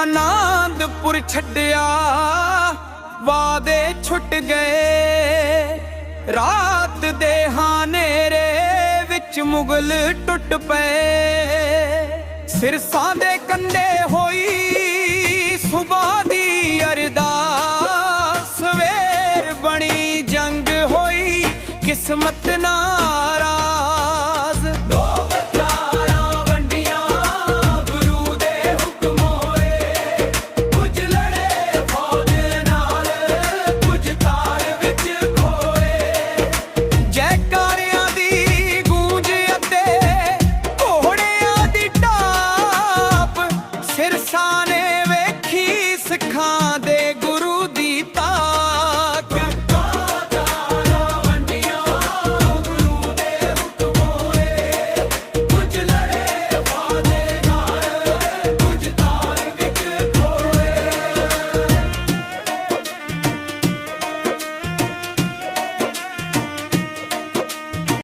ਆਨੰਦਪੁਰ ਛੱਡਿਆ ਵਾਦੇ ਛੁੱਟ ਗਏ। ਰਾਤ ਦੇ ਹਾਨੇਰੇ ਵਿੱਚ ਮੁਗਲ ਟੁੱਟ ਪਏ। ਸਿਰਸਾਂ ਦੇ ਕੰਡੇ ਹੋਈ ਸੁਬਾਹ ਦੀ ਅਰਦਾਸ। ਸਵੇਰ ਬਣੀ ਜੰਗ ਹੋਈ, ਕਿਸਮਤ ਨਾ time.